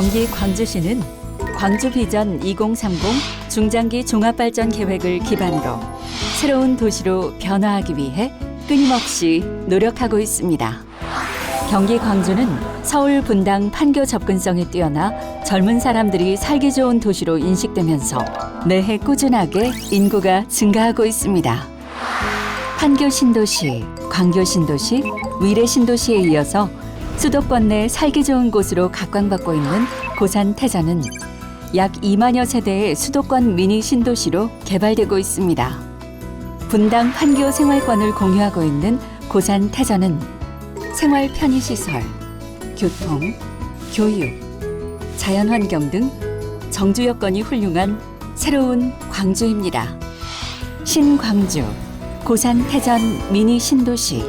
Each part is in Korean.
경기 광주시는 광주 비전 2030 중장기 종합발전 계획을 기반으로 새로운 도시로 변화하기 위해 끊임없이 노력하고 있습니다. 경기 광주는 서울 분당 판교 접근성이 뛰어나 젊은 사람들이 살기 좋은 도시로 인식되면서 매해 꾸준하게 인구가 증가하고 있습니다. 판교 신도시, 광교 신도시, 위례 신도시에 이어서 수도권 내 살기 좋은 곳으로 각광받고 있는 고산 태전은 약 2만여 세대의 수도권 미니 신도시로 개발되고 있습니다. 분당 판교 생활권을 공유하고 있는 고산 태전은 생활 편의 시설, 교통, 교육, 자연환경 등 정주 여건이 훌륭한 새로운 광주입니다. 신광주, 고산 태전 미니 신도시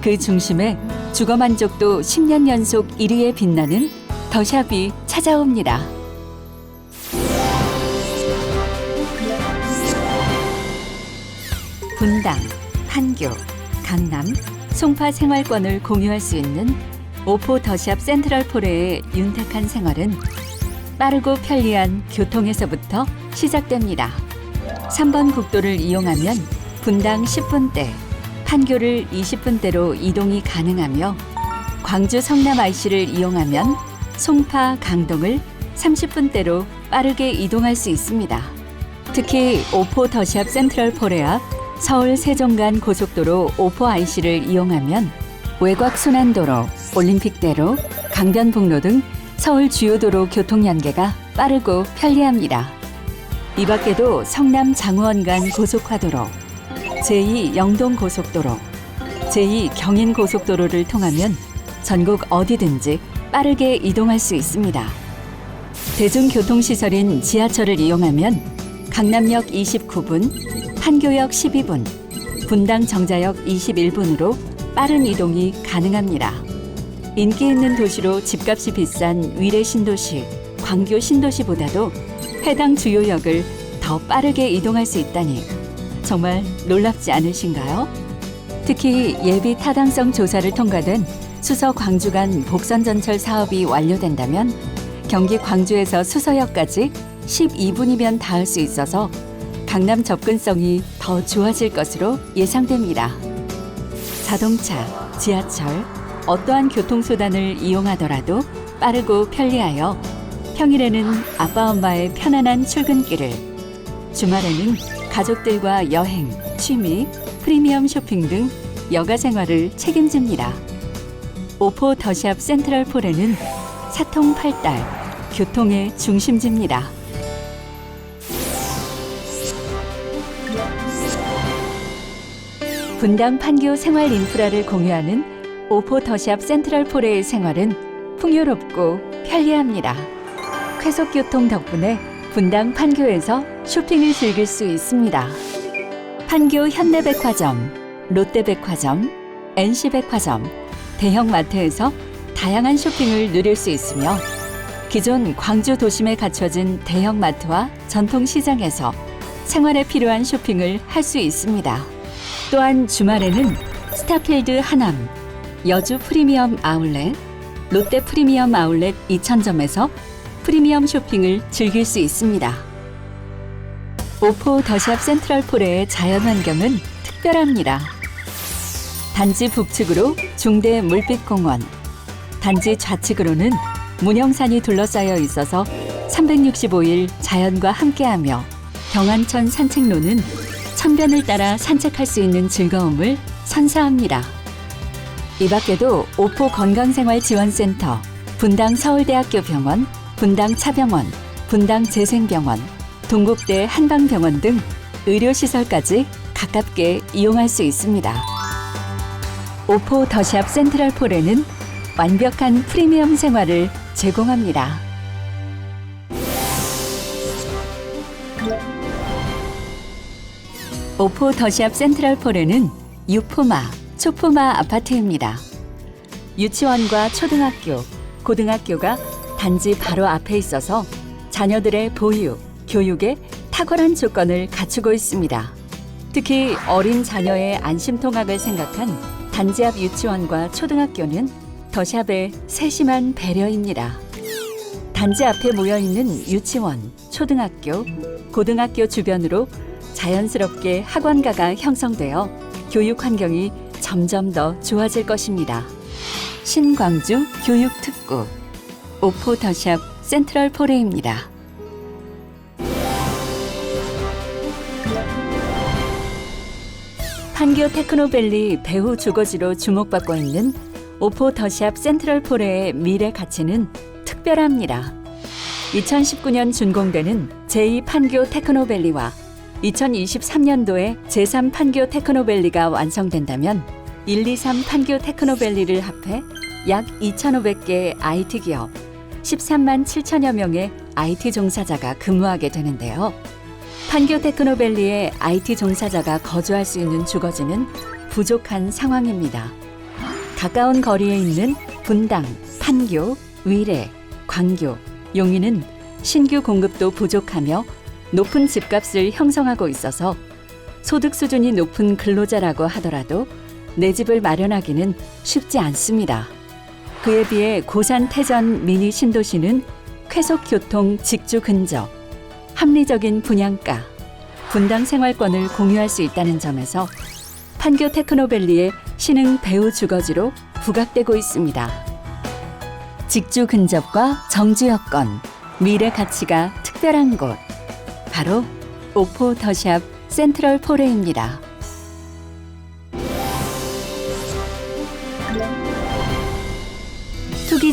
그 중심에 주거 만족도 10년 연속 1위에 빛나는 더샵이 찾아옵니다. 분당, 판교, 강남, 송파 생활권을 공유할 수 있는 오포 더샵 센트럴포레의 윤택한 생활은 빠르고 편리한 교통에서부터 시작됩니다. 3번 국도를 이용하면 분당 10분대, 판교를 20분대로 이동이 가능하며 광주 성남 IC를 이용하면 송파, 강동을 30분대로 빠르게 이동할 수 있습니다. 특히 오포 더샵 센트럴 포레 앞 서울 세종간 고속도로 오포 IC를 이용하면 외곽 순환도로, 올림픽대로, 강변북로 등 서울 주요 도로 교통 연계가 빠르고 편리합니다. 이 밖에도 성남 장우원 간 고속화도로, 제2 영동 고속도로, 제2 경인 고속도로를 통하면 전국 어디든지 빠르게 이동할 수 있습니다. 대중교통시설인 지하철을 이용하면 강남역 29분, 판교역 12분, 분당 정자역 21분으로 빠른 이동이 가능합니다. 인기 있는 도시로 집값이 비싼 위례 신도시, 광교 신도시보다도 해당 주요역을 더 빠르게 이동할 수 있다니 정말 놀랍지 않으신가요? 특히 예비 타당성 조사를 통과된 수서 광주 간 복선 전철 사업이 완료된다면 경기 광주에서 수서역까지 12분이면 닿을 수 있어서 강남 접근성이 더 좋아질 것으로 예상됩니다. 자동차, 지하철, 어떠한 교통수단을 이용하더라도 빠르고 편리하여 평일에는 아빠 엄마의 편안한 출근길을, 주말에는 가족들과 여행, 취미, 프리미엄 쇼핑 등 여가 생활을 책임집니다. 오포 더샵 센트럴 폴에는 사통 팔달, 교통의 중심지입니다. 분당 판교 생활 인프라를 공유하는 오포 더샵 센트럴 포레의 생활은 풍요롭고 편리합니다. 쾌속교통 덕분에 분당 판교에서 쇼핑을 즐길 수 있습니다. 판교 현대백화점, 롯데백화점, NC백화점, 대형마트에서 다양한 쇼핑을 누릴 수 있으며 기존 광주 도심에 갖춰진 대형마트와 전통시장에서 생활에 필요한 쇼핑을 할 수 있습니다. 또한 주말에는 스타필드 하남, 여주 프리미엄 아울렛, 롯데 프리미엄 아울렛 이천점에서 프리미엄 쇼핑을 즐길 수 있습니다. 오포 더샵 센트럴폴의 자연환경은 특별합니다. 단지 북측으로 중대 물빛공원, 단지 좌측으로는 문영산이 둘러싸여 있어서 365일 자연과 함께하며 경안천 산책로는 천변을 따라 산책할 수 있는 즐거움을 선사합니다. 이 밖에도 오포 건강생활지원센터, 분당 서울대학교 병원, 분당 차병원, 분당 재생병원, 동국대 한방병원 등 의료시설까지 가깝게 이용할 수 있습니다. 오포 더샵 센트럴폴에는 완벽한 프리미엄 생활을 제공합니다. 오포 더샵 센트럴폴에는 유포마, 초포마 아파트입니다. 유치원과 초등학교, 고등학교가 단지 바로 앞에 있어서 자녀들의 보육, 교육에 탁월한 조건을 갖추고 있습니다. 특히 어린 자녀의 안심통학을 생각한 단지 앞 유치원과 초등학교는 더샵의 세심한 배려입니다. 단지 앞에 모여 있는 유치원, 초등학교, 고등학교 주변으로 자연스럽게 학원가가 형성되어 교육 환경이 점점 더 좋아질 것입니다. 신광주 교육특구 오포 더샵 센트럴 포레입니다. 판교 테크노밸리 배후 주거지로 주목받고 있는 오포 더샵 센트럴 포레의 미래 가치는 특별합니다. 2019년 준공되는 제2 판교 테크노밸리와 2023년도에 제3 판교 테크노밸리가 완성된다면 1, 2, 3 판교 테크노밸리를 합해 약 2,500개의 IT 기업, 13만 7천여 명의 IT 종사자가 근무하게 되는데요. 판교 테크노밸리의 IT 종사자가 거주할 수 있는 주거지는 부족한 상황입니다. 가까운 거리에 있는 분당, 판교, 위례, 광교, 용인은 신규 공급도 부족하며 높은 집값을 형성하고 있어서 소득 수준이 높은 근로자라고 하더라도 내 집을 마련하기는 쉽지 않습니다. 그에 비해 고산 태전 미니 신도시는 쾌속 교통 직주 근접, 합리적인 분양가, 분당 생활권을 공유할 수 있다는 점에서 판교 테크노밸리의 신흥 배우 주거지로 부각되고 있습니다. 직주 근접과 정주 여건, 미래 가치가 특별한 곳, 바로 오포 더샵 센트럴 포레입니다.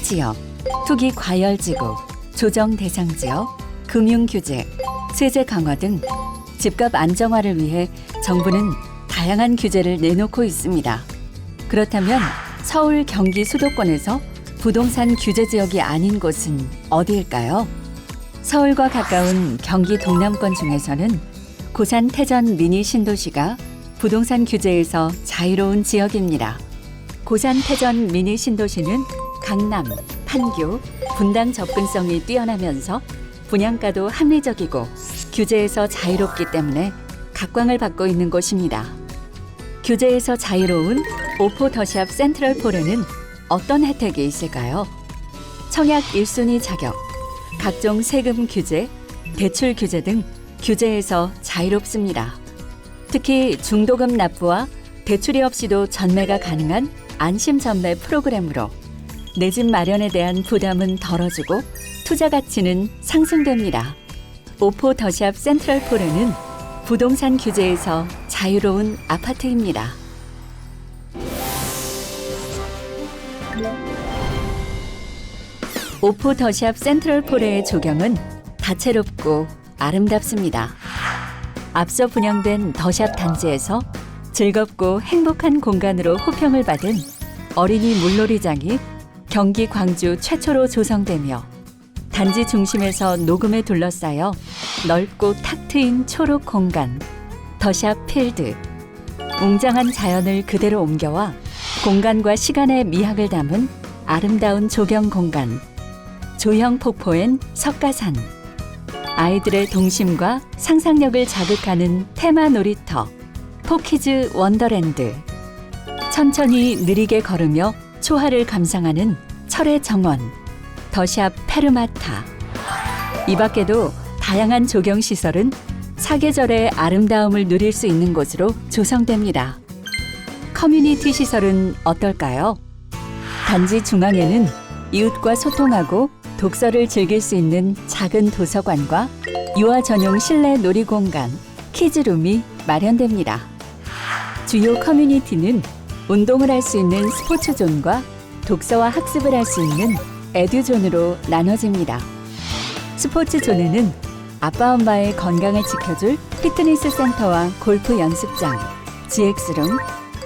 지역, 투기 과열 지구, 조정 대상 지역, 금융 규제, 세제 강화 등 집값 안정화를 위해 정부는 다양한 규제를 내놓고 있습니다. 그렇다면 서울 경기 수도권에서 부동산 규제 지역이 아닌 곳은 어디일까요? 서울과 가까운 경기 동남권 중에서는 고산 태전 미니 신도시가 부동산 규제에서 자유로운 지역입니다. 고산 태전 미니 신도시는 강남, 판교, 분당 접근성이 뛰어나면서 분양가도 합리적이고 규제에서 자유롭기 때문에 각광을 받고 있는 곳입니다. 규제에서 자유로운 오포 더샵 센트럴 포르는 어떤 혜택이 있을까요? 청약 1순위 자격, 각종 세금 규제, 대출 규제 등 규제에서 자유롭습니다. 특히 중도금 납부와 대출이 없이도 전매가 가능한 안심 전매 프로그램으로 내 집 마련에 대한 부담은 덜어주고 투자 가치는 상승됩니다. 오포 더샵 센트럴 포르는 부동산 규제에서 자유로운 아파트입니다. 오포 더샵 센트럴 포레의 조경은 다채롭고 아름답습니다. 앞서 분양된 더샵 단지에서 즐겁고 행복한 공간으로 호평을 받은 어린이 물놀이장이 경기 광주 최초로 조성되며 단지 중심에서 녹음에 둘러싸여 넓고 탁 트인 초록 공간 더샵 필드. 웅장한 자연을 그대로 옮겨와 공간과 시간의 미학을 담은 아름다운 조경 공간 조형 폭포엔 석가산. 아이들의 동심과 상상력을 자극하는 테마 놀이터 포키즈 원더랜드. 천천히 느리게 걸으며 초하를 감상하는 철의 정원 더샵 페르마타 이 밖에도 다양한 조경 시설은 사계절의 아름다움을 누릴 수 있는 곳으로 조성됩니다. 커뮤니티 시설은 어떨까요? 단지 중앙에는 이웃과 소통하고 독서를 즐길 수 있는 작은 도서관과 유아 전용 실내 놀이공간, 키즈룸이 마련됩니다. 주요 커뮤니티는 운동을 할 수 있는 스포츠존과 독서와 학습을 할 수 있는 에듀존으로 나눠집니다. 스포츠 존에는 아빠 엄마의 건강을 지켜줄 피트니스 센터와 골프 연습장, GX룸,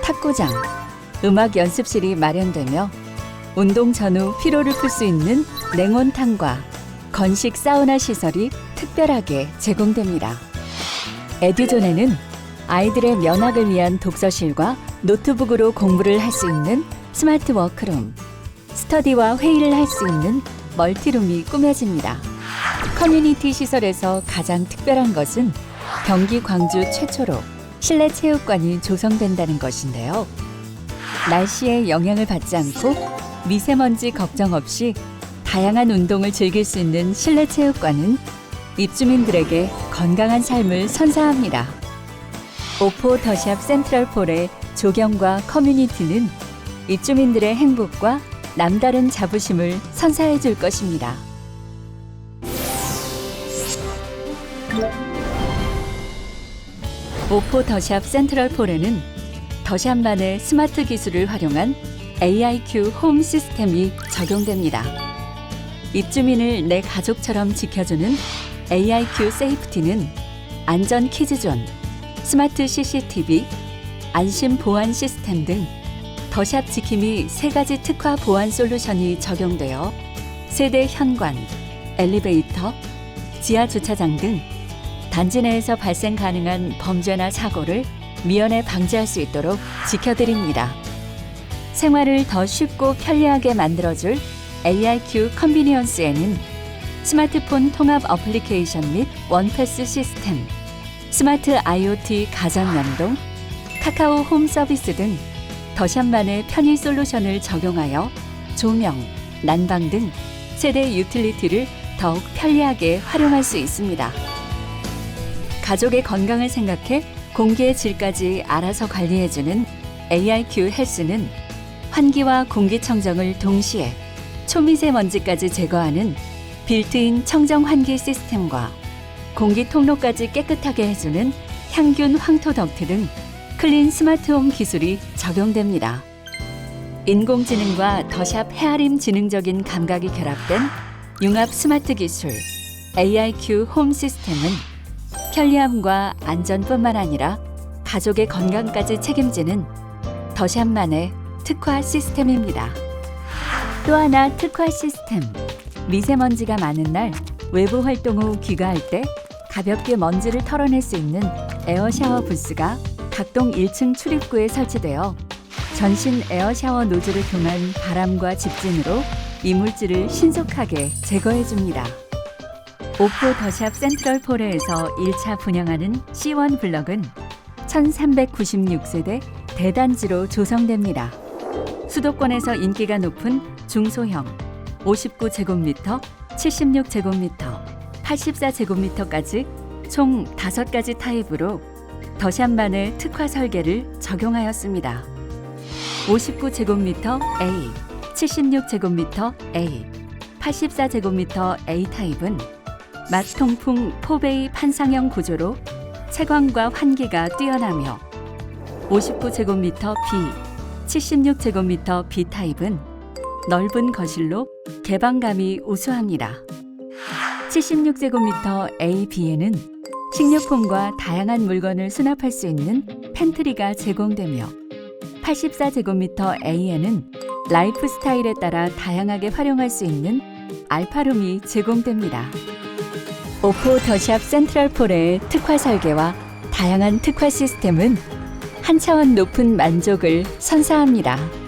탁구장, 음악 연습실이 마련되며 운동 전후 피로를 풀 수 있는 냉온탕과 건식 사우나 시설이 특별하게 제공됩니다. 에듀존에는 아이들의 면학을 위한 독서실과 노트북으로 공부를 할 수 있는 스마트 워크룸, 스터디와 회의를 할 수 있는 멀티룸이 꾸며집니다. 커뮤니티 시설에서 가장 특별한 것은 경기 광주 최초로 실내 체육관이 조성된다는 것인데요. 날씨에 영향을 받지 않고 미세먼지 걱정 없이 다양한 운동을 즐길 수 있는 실내 체육관은 입주민들에게 건강한 삶을 선사합니다. 오포 더샵 센트럴폴의 조경과 커뮤니티는 입주민들의 행복과 남다른 자부심을 선사해 줄 것입니다. 오포 더샵 센트럴 폴에는 더샵만의 스마트 기술을 활용한 AIQ 홈 시스템이 적용됩니다. 입주민을 내 가족처럼 지켜주는 AIQ 세이프티는 안전 키즈존, 스마트 CCTV, 안심 보안 시스템 등 더샵 지킴이 세 가지 특화 보안 솔루션이 적용되어 세대 현관, 엘리베이터, 지하 주차장 등 단지 내에서 발생 가능한 범죄나 사고를 미연에 방지할 수 있도록 지켜드립니다. 생활을 더 쉽고 편리하게 만들어줄 AIQ 컨비니언스에는 스마트폰 통합 어플리케이션 및 원패스 시스템, 스마트 IoT 가전 연동, 카카오 홈 서비스 등 더샵만의 편의 솔루션을 적용하여 조명, 난방 등 세대 유틸리티를 더욱 편리하게 활용할 수 있습니다. 가족의 건강을 생각해 공기의 질까지 알아서 관리해주는 AIQ 헬스는 환기와 공기청정을 동시에 초미세먼지까지 제거하는 빌트인 청정 환기 시스템과 공기 통로까지 깨끗하게 해주는 향균 황토 덕트 등 클린 스마트홈 기술이 적용됩니다. 인공지능과 더샵 헤아림 지능적인 감각이 결합된 융합 스마트 기술 AIQ 홈 시스템은 편리함과 안전뿐만 아니라 가족의 건강까지 책임지는 더샵만의 특화 시스템입니다. 또 하나 특화 시스템. 미세먼지가 많은 날 외부 활동 후 귀가할 때 가볍게 먼지를 털어낼 수 있는 에어 샤워 부스가 각동 1층 출입구에 설치되어 전신 에어 샤워 노즐을 통한 바람과 집진으로 이물질을 신속하게 제거해 줍니다. 오포 더샵 센트럴 포레에서 1차 분양하는 C1 블럭은 1396세대 대단지로 조성됩니다. 수도권에서 인기가 높은 중소형 59제곱미터, 76제곱미터, 84제곱미터까지 총 5가지 타입으로 더샵만의 특화 설계를 적용하였습니다. 59제곱미터 A, 76제곱미터 A, 84제곱미터 A 타입은 맛통풍 포베이 판상형 구조로 채광과 환기가 뛰어나며 59제곱미터 B, 76제곱미터 B 타입은 넓은 거실로 개방감이 우수합니다. 76제곱미터 A, B에는 식료품과 다양한 물건을 수납할 수 있는 팬트리가 제공되며 84제곱미터 A에는 라이프 스타일에 따라 다양하게 활용할 수 있는 알파룸이 제공됩니다. 오포 더샵 센트럴폴의 특화 설계와 다양한 특화 시스템은 한 차원 높은 만족을 선사합니다.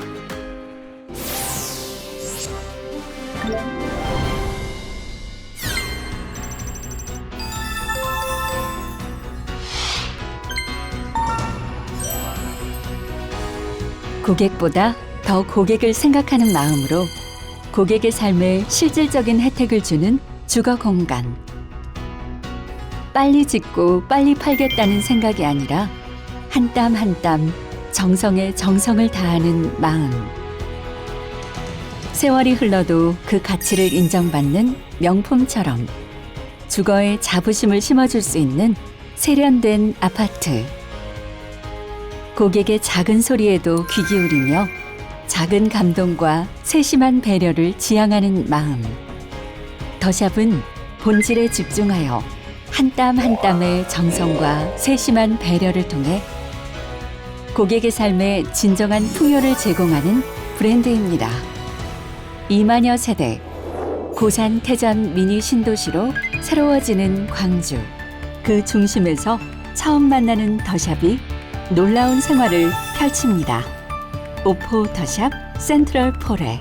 고객보다 더 고객을 생각하는 마음으로 고객의 삶에 실질적인 혜택을 주는 주거 공간. 빨리 짓고 빨리 팔겠다는 생각이 아니라 한 땀 한 땀 정성에 정성을 다하는 마음. 세월이 흘러도 그 가치를 인정받는 명품처럼 주거에 자부심을 심어줄 수 있는 세련된 아파트. 고객의 작은 소리에도 귀 기울이며 작은 감동과 세심한 배려를 지향하는 마음. 더샵은 본질에 집중하여 한 땀 한 땀의 정성과 세심한 배려를 통해 고객의 삶에 진정한 풍요를 제공하는 브랜드입니다. 2만여 세대 고산 태전 미니 신도시로 새로워지는 광주. 그 중심에서 처음 만나는 더샵이 놀라운 생활을 펼칩니다. 오포 더샵 센트럴 포레